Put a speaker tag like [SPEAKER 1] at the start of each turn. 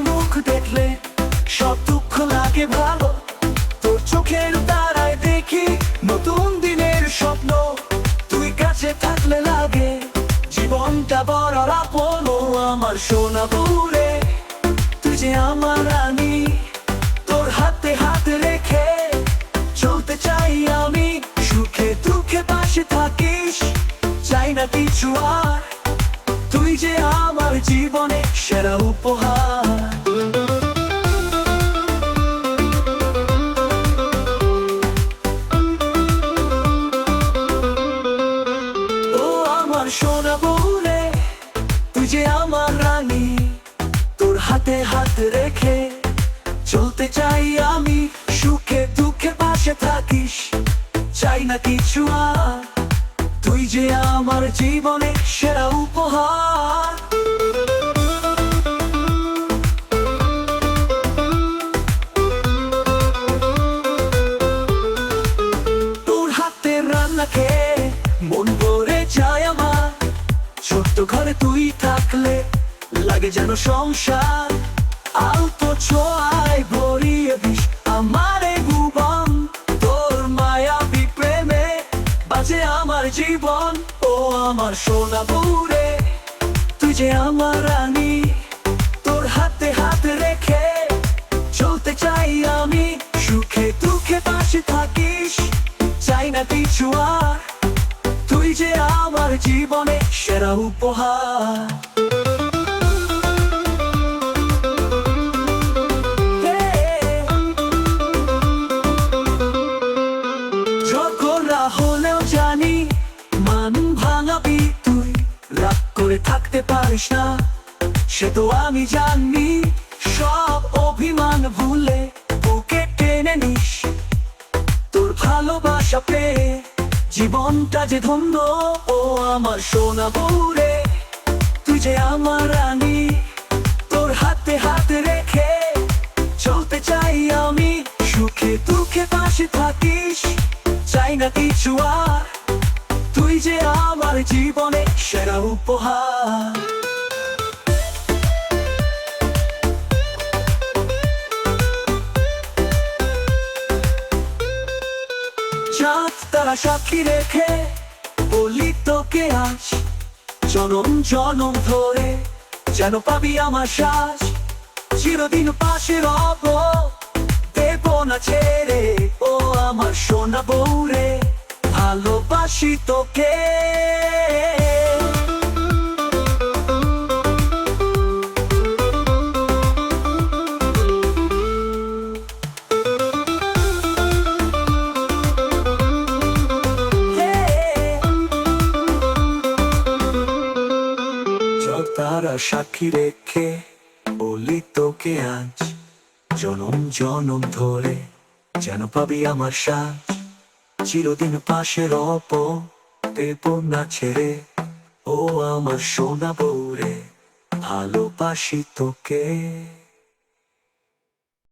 [SPEAKER 1] মুখ দেখলে সব দুঃখ লাগে ভালো। তোর চোখের দেখি, নতুন দিনের স্বপ্ন, তুই কাছে লাগে। জীবনটা আমার সোনা বউ রে তুই যে আমার রানী। তোর হাতে হাতে রেখে চলতে চাই আমি। সুখে দুঃখে পাশে থাকিস, চাই না কিছু আর। তুই যে আমার জীবনে সেরা উপহার। ও আমার সোনা বউ রে তুই যে আমার রানী। হাতে হাত রেখে চলতে চাই আমি, সুখে দুঃখে পাশে থাকিস। চাই না কিছু তুই যে আমার জীবনে সেরা উপহার। তোর রান্না খেয়ে মন ভরে যায় আমার। ছোট্ট ঘরে তুই লাগে যেন সংসার। আলতো ছোঁয়ায় ভরিয়ে দিস আমার ভুবন। তোর মায়াবী প্রেমে বাজে আমার জীবন। ও আমার সোনা বউরে তুই যে আমার রানী। তোর হাতে হাত রেখে চলতে চাই আমি। সুখে দুঃখে পাশে থাকিস, চাই না কিছু আর। তুই যে আমার জীবনে সেরা উপহার। রাগ থাকতে পারিস না। সে তো আমি জানি সব অভিমান ভুলে বুকে টেনে নিস। তোর ভালোবাসা পেয়ে জীবনটা যে ধন্য, ও আমার সোনা বউরে তুই যে আমার রানী, তোর হাতে হাতে রেখে চলতে চাই আমি। সুখে দুঃখে পাশে থাকিস, চাই না কিছু আর। তুই যে আমার জীবনে সেরা উপহার। চাঁদ তারা সাক্ষী রেখে বলি তোকে আজ জনম জনম ধরে যেন পাবি আমার শ্বাস চিরদিন পাশে রব, দেব না ছেড়ে, ও আমার সোনা বউরে ভালোবাসি তোকে। সাক্ষী রেখে বলি তোকে আজ। জনম জনম ধরে যেন পাবি আমার সাজ। চিরদিন পাশে রব দেব না ছেড়ে ও আমার সোনা বৌরে ভালোবাসি তোকে।